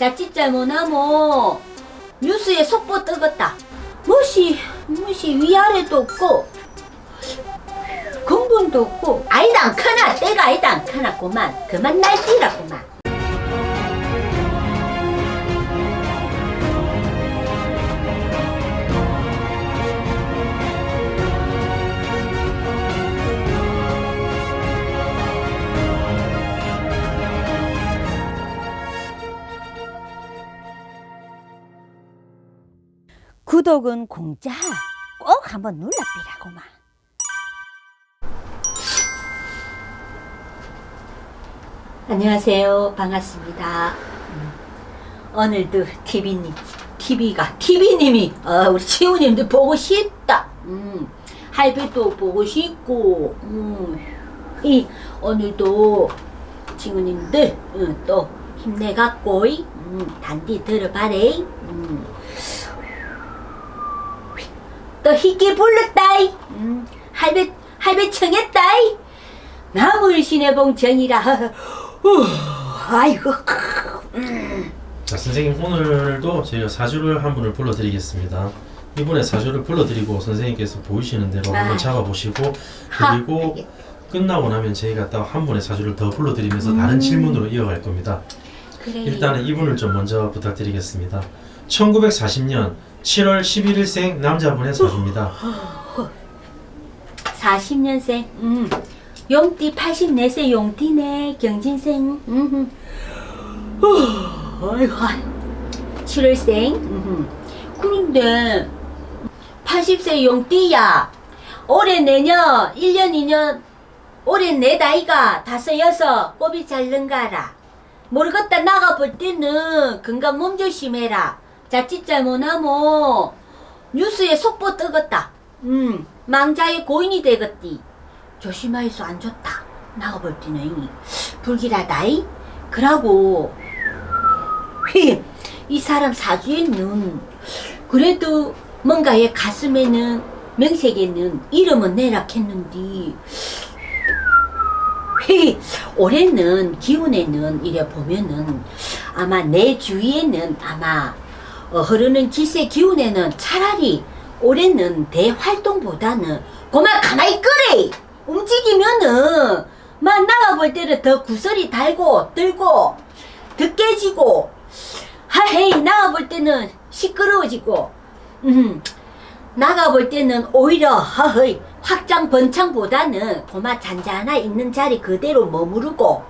자칫 잘못하면 뉴스에 속보 뜨겠다. 무시 무시 위아래도 없고 근본도 없고 아이다 안 크나 때가 아이다 안 크나구만 그만 날뛰라구만. 구독은 공짜. 꼭 한번 눌러비라고만. 안녕하세요. 반갑습니다. 음, 오늘도 TV님, TV가, TV님이, 어, 우리 치우님도 보고 싶다. 음, 할배도 보고 싶고, 음, 이, 오늘도 친구님들, 음, 또 힘내갖고, 음, 단디 들어봐래. 음. 또 희귀 불렀다이 음, 할배 할배 청했다이 나물 신의 봉정이라 후, 아이고 자, 선생님 오늘도 저희가 사주를 한 분을 불러드리겠습니다. 이분의 사주를 불러드리고 선생님께서 보이시는 대로 아. 한번 잡아보시고 하, 그리고 끝나고 나면 저희가 또 한 분의 사주를 더 불러드리면서 다른 음. 질문으로 이어갈 겁니다. 그래 일단은 이분을 좀 먼저 부탁드리겠습니다. 1940년 7월 11일생 남자분의 사주입니다. 40년생? 음, 용띠 84세 용띠네 경진생. 음, 아이고 7월생? 음, 그런데 80세 용띠야 올해 내년 1년 2년 올해 내 나이가 다섯 여섯 꼬비 잘는가라. 모르겠다 나가볼 때는 건강 몸 조심해라 자칫 잘못하면 뉴스에 속보 뜨겠다. 음. 망자의 고인이 되겠디. 조심하이소 안 좋다. 나가볼 때는 불길하다이 그러고 휘, 이 사람 사주에는 그래도 뭔가의 가슴에는 명색에는 이름은 내락했는데 휘, 올해는 기운에는 이래 보면은 아마 내 주위에는 아마 어, 흐르는 기세 기운에는 차라리 올해는 대활동보다는 그만 가만히 끄래! 움직이면은 막 나가볼 때는 더 구설이 달고 들고 더 깨지고 하헤이 나가볼 때는 시끄러워지고 음 나가볼 때는 오히려 허허이 확장 번창보다는 고마 잔잔하 있는 자리 그대로 머무르고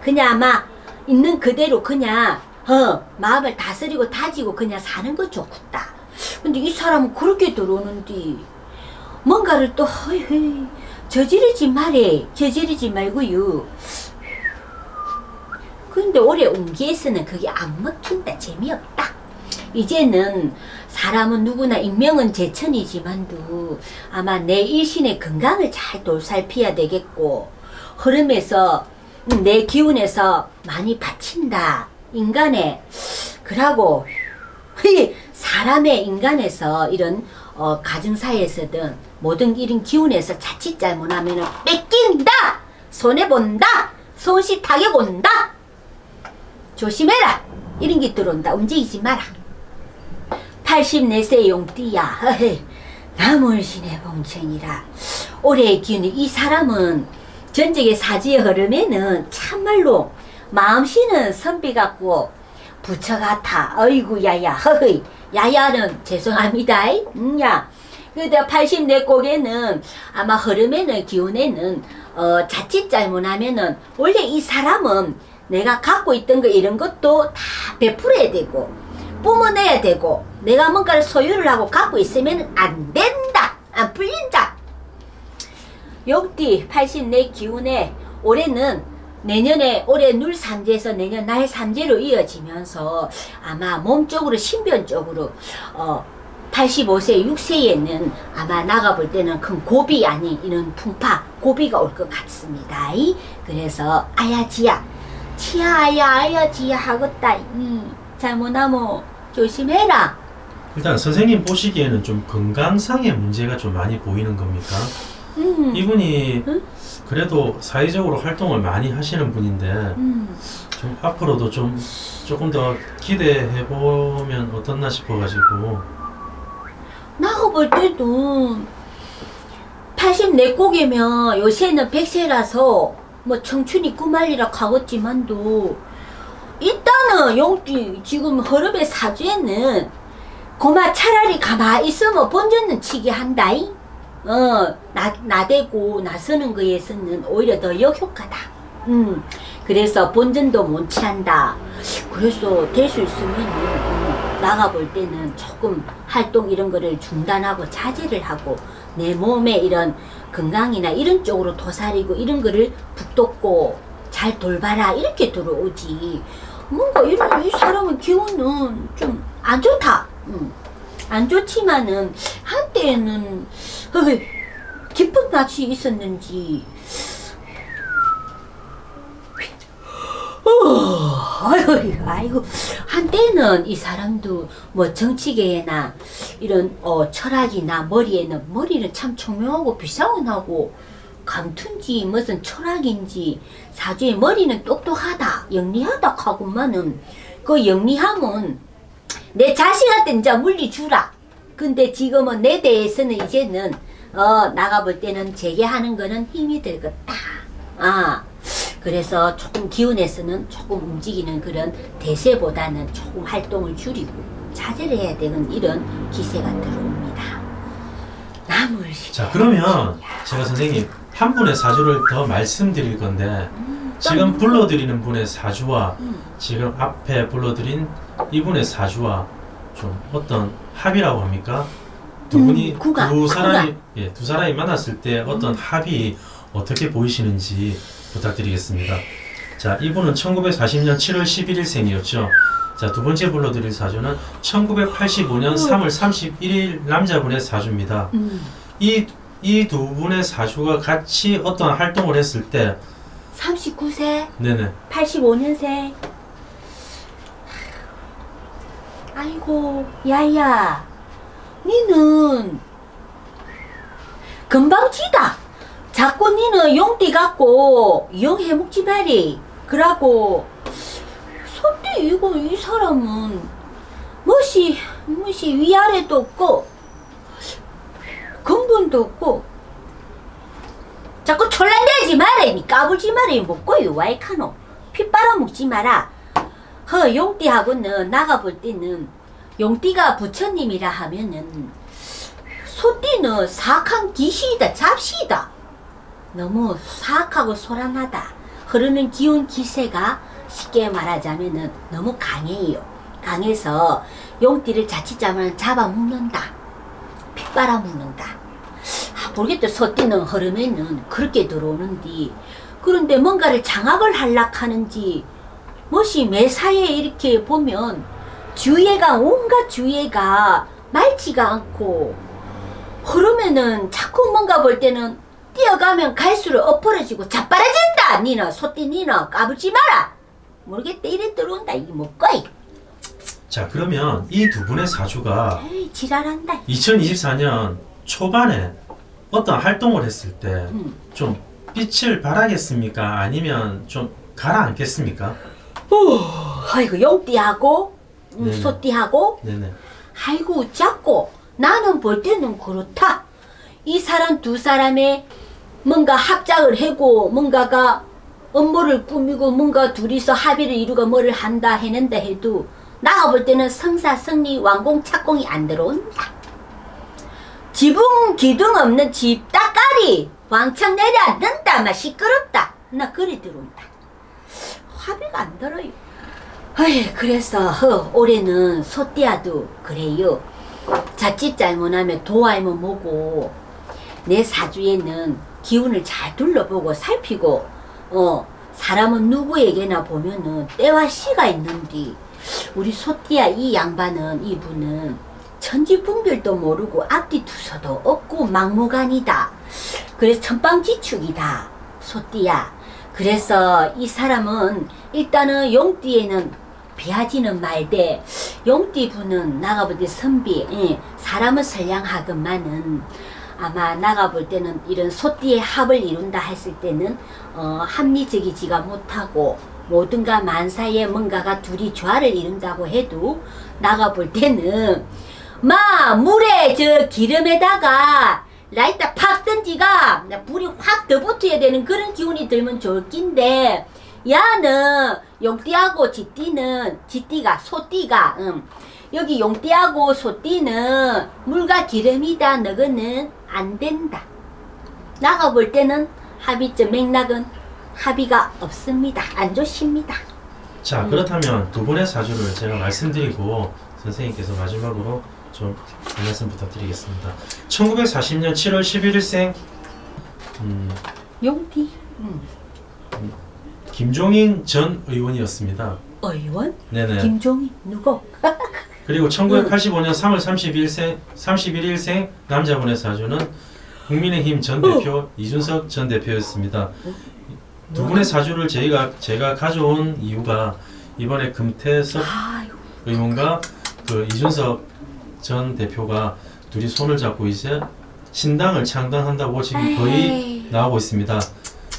그냥 아마 있는 그대로 그냥 어 마음을 다스리고 다지고 그냥 사는 거 좋겠다. 근데 이 사람은 그렇게 들어오는데 뭔가를 또 허이 저지르지 말해 저지르지 말고요. 근데 올해 운기에서는 그게 안 먹힌다 재미없다. 이제는 사람은 누구나 인명은 제천이지만도 아마 내 일신의 건강을 잘 돌살피야 되겠고 흐름에서 음, 내 기운에서 많이 받친다 인간의 그러고 이 사람의 인간에서 이런 어, 가정사에서든 모든 이런 기운에서 자칫 잘못하면 뺏긴다! 손해 본다! 손실 타격 온다! 조심해라! 이런 게 들어온다. 움직이지 마라. 84세 용띠야. 허헤, 나물신의 봉천이라. 올해의 기운이 이 사람은 전적의 사지의 흐름에는 참말로 마음씨는 선비 같고 부처 같아. 어이구 야야 허허이. 야야는 죄송합니다. 음야 근데 84 곡에는 아마 흐름에는 기운에는 어 자칫 잘못하면은 원래 이 사람은 내가 갖고 있던 거 이런 것도 다 베풀어야 되고 뿜어내야 되고 내가 뭔가를 소유를 하고 갖고 있으면 안 된다. 안 풀린다. 용띠 84 기운에 올해는 내년에 올해 늘 삼재에서 내년 날 삼재로 이어지면서 아마 몸쪽으로 신변 쪽으로 어 85세 6세에는 아마 나가 볼 때는 큰 고비 아닌 이런 풍파 고비가 올 것 같습니다. 이. 그래서 아야지야 치아 아야 아야지야 하겠다. 이 잘못하면 조심해라. 일단 선생님 보시기에는 좀 건강상의 문제가 좀 많이 보이는 겁니까? 음, 이분이 응? 그래도 사회적으로 활동을 많이 하시는 분인데 음. 좀 앞으로도 좀 조금 더 기대해 보면 어떻나 싶어가지고 나가 볼 때도 84곡이면 요새는 100세라서 뭐 청춘이 꾸말리라 가겠지만도 일단은 용띠 지금 허름의 사주에는 고마 차라리 가만 있으면 본전은 치게 한다이 어, 나, 나대고 나서는 거에서는 오히려 더 역효과다. 음, 그래서 본전도 못 취한다. 그래서 될 수 있으면 음, 나가 볼 때는 조금 활동 이런 거를 중단하고 자제를 하고 내 몸에 이런 건강이나 이런 쪽으로 도사리고 이런 거를 북돋고 잘 돌봐라 이렇게 들어오지. 뭔가 이런 이 사람의 기운은 좀 안 좋다. 음. 안 좋지만은 한때는 어이, 기쁜 맛이 있었는지. 어, 아이고, 아이고, 한때는 이 사람도 뭐 정치계나 이런 어, 철학이나 머리에는 머리는 참 총명하고 비상은하고 감투인지 무슨 철학인지 사주에 머리는 똑똑하다, 영리하다 하고만은 그 영리함은 내 자식한테 이제 물리 주라. 근데 지금은 내 대해서는 이제는 어 나가 볼 때는 재개하는 거는 힘이 들겠다. 아 그래서 조금 기운에서는 조금 움직이는 그런 대세보다는 조금 활동을 줄이고 자제를 해야 되는 이런 기세가 들어옵니다. 나물 자 그러면 제가 선생님 한 분의 사주를 더 말씀드릴 건데 지금 불러드리는 분의 사주와 음. 지금 앞에 불러드린 이분의 사주와 좀 어떤 합이라고 합니까? 두 음, 분이 구가, 두 사람이 구가. 예, 두 사람이 만났을 때 어떤 합이 어떻게 보이시는지 부탁드리겠습니다. 자, 이분은 1940년 7월 11일 생이었죠. 자, 두 번째 불러드릴 사주는 1985년 3월 31일 남자분의 사주입니다. 음, 이 이 두 분의 사주가 같이 어떤 활동을 했을 때, 39세 네네, 85년생. 아이고, 야야, 니는 금방 지다. 자꾸 니는 용띠 갖고 영 해먹지 말이. 그러고 소띠 이거 이 사람은 무시 무시 위아래도 없고 근본도 없고 자꾸 촐란대지 마라 니 까불지 마라 이 먹고 요 와이카노 피 빨아먹지 마라 허 용띠하고는 나가 볼 때는 용띠가 부처님이라 하면은 소띠는 사악한 기시이다 잡시이다. 너무 사악하고 소란하다. 흐르는 기운 기세가 쉽게 말하자면은 너무 강해요. 강해서 용띠를 자칫 잡으면 잡아먹는다. 피 빨아먹는다. 아, 모르겠다. 소띠는 흐름에는 그렇게 들어오는디. 그런데 뭔가를 장악을 하려고 하는지, 뭐시 매사에 이렇게 보면, 주예가, 온갖 주예가 맑지가 않고, 흐름에는 자꾸 뭔가 볼 때는 뛰어가면 갈수록 엎어러지고 자빠라진다! 니는, 소띠 니는 까불지 마라! 모르겠다. 이래 들어온다. 이게 뭐꺼이. 자 그러면 이 두 분의 사주가 에이, 지랄한다. 2024년 초반에 어떤 활동을 했을 때 음. 좀 빛을 발하겠습니까? 아니면 좀 가라앉겠습니까? 아이고, 용띠하고, 음, 네네. 소띠하고, 네네. 아이고 작고 나는 볼 때는 그렇다. 이 사람 두 사람의 뭔가 합작을 하고 뭔가가 업무를 꾸미고 뭔가 둘이서 합의를 이루고 뭐를 한다 해낸다 해도 나가 볼 때는 성사 성리 완공 착공이 안 들어온다. 지붕 기둥 없는 집 따까리 왕창 내려앉는다 막 시끄럽다. 나 그리 들어온다. 합의가 안 들어요. 어이, 그래서 허, 올해는 소띠아도 그래요. 자칫 잘못하면 도알면 뭐고 내 사주에는 기운을 잘 둘러보고 살피고 어 사람은 누구에게나 보면은 때와 시가 있는데 우리 소띠아 이 양반은 이분은 천지분별도 모르고 앞뒤 두서도 없고 막무가내다. 그래서 천방지축이다. 소띠야. 그래서 이 사람은 일단은 용띠에는 비하지는 말되 용띠 분은 나가 볼 때 선비 예, 사람은 선량하건만은 아마 나가 볼 때는 이런 소띠의 합을 이룬다 했을 때는 어, 합리적이지가 못하고 모든가 만사에 뭔가가 둘이 조화를 이룬다고 해도 나가 볼 때는 마 물에 저 기름에다가 라이터 팍 던지가 나 불이 확 더 붙어야 되는 그런 기운이 들면 좋을 낀데 야는 용띠하고 쥐띠는 쥐띠가 소띠가 음. 여기 용띠하고 소띠는 물과 기름이다 너거는 안 된다 나가 볼 때는 합의점 맥락은 합의가 없습니다 안 좋습니다 자 음. 그렇다면 두 분의 사주를 제가 말씀드리고 선생님께서 마지막으로 좀 말씀 부탁드리겠습니다. 1940년 7월 11일생 음, 용띠 음. 김종인 전 의원이었습니다. 의원 네네. 김종인 누구 그리고 1985년 3월 31일생 31일생 남자분의 사주는 국민의힘 전 대표 이준석 전 대표였습니다. 두 분의 사주를 저희가 제가 가져온 이유가 이번에 금태섭 아유 의원과 그 이준석 전 대표가 둘이 손을 잡고 이제 신당을 창당한다고 지금 거의. 나오고 있습니다.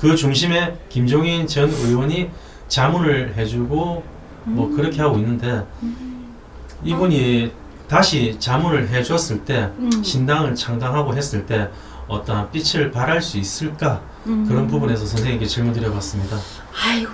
그 중심에 김종인 전 의원이 자문을 해주고 뭐 음. 그렇게 하고 있는데 이분이 다시 자문을 해줬을 때 음. 신당을 창당하고 했을 때 어떠한 빛을 발할 수 있을까 음. 그런 부분에서 선생님께 질문 드려봤습니다. 아이고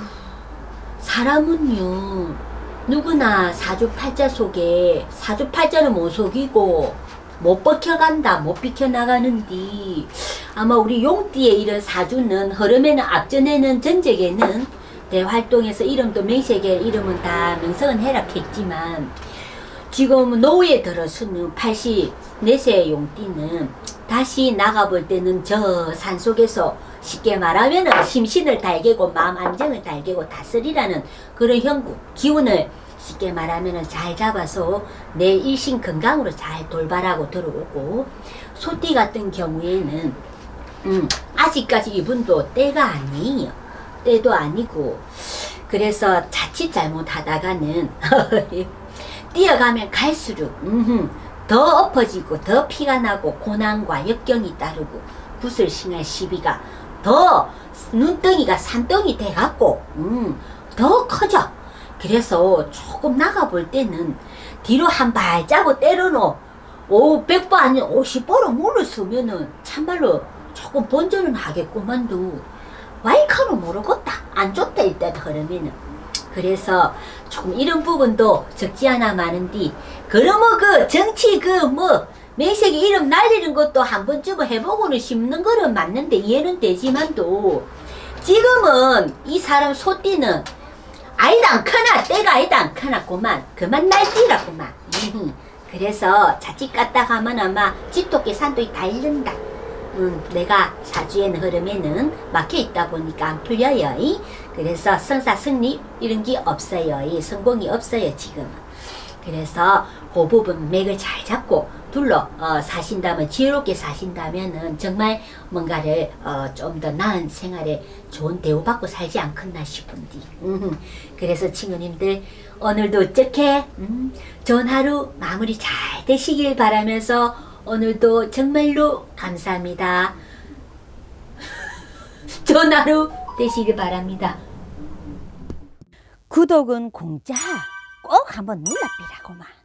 사람은요 누구나 사주팔자 속에 사주팔자는 못 속이고 못 버텨간다 못 비켜나가는디. 아마 우리 용띠의 이런 사주는 흐름에는 앞전에는 전적에는 대활동에서 이름도 명색에 이름은 다 명성은 해락했지만 지금 노후에 들어서는 84세 용띠는 다시 나가볼 때는 저 산속에서 쉽게 말하면 심신을 달개고 마음 안정을 달개고 다스리라는 그런 형국 기운을 쉽게 말하면 잘 잡아서 내 일신 건강으로 잘 돌발하고 들어오고 소띠 같은 경우에는 음, 아직까지 이분도 때가 아니에요. 때도 아니고 그래서 자칫 잘못하다가는 뛰어가면 갈수록 음흠, 더 엎어지고 더 피가 나고 고난과 역경이 따르고 붓을 싱할 시비가 더 눈덩이가 산덩이 돼갖고 음, 더 커져. 그래서 조금 나가볼 때는 뒤로 한 발자국 때려놓 오, 100번 아니 50번은 물러서면은 참말로 조금 본전은 하겠구만도. 와이카로 모르겠다. 안 좋다 일단 그러면은. 그래서 조금 이런 부분도 적지 않아 많은디 그러면 그 정치 그뭐 매색이 이름 날리는 것도 한 번쯤은 해보고는 심는 거는 맞는데 이해는 되지만도 지금은 이 사람 소띠는 아이다 않거나 때가 아이다 않거나구만 그만 날뛰라구만 음, 그래서 자칫 갔다 가면 아마 집토끼 산도이 달린다 음, 내가 사주의 흐름에는 막혀 있다 보니까 안 풀려요. 이. 그래서 성사 승리 이런 게 없어요. 이 성공이 없어요 지금은. 그래서 그 부분 맥을 잘 잡고 둘러 어, 사신다면 지혜롭게 사신다면은 정말 뭔가를 어, 좀 더 나은 생활에 좋은 대우받고 살지 않겠나 싶은디. 음, 그래서 친구님들 오늘도 어떻게 음, 좋은 하루 마무리 잘 되시길 바라면서 오늘도 정말로 감사합니다. 좋은 하루 되시길 바랍니다. 구독은 공짜 꼭 한번 눌러비라고만.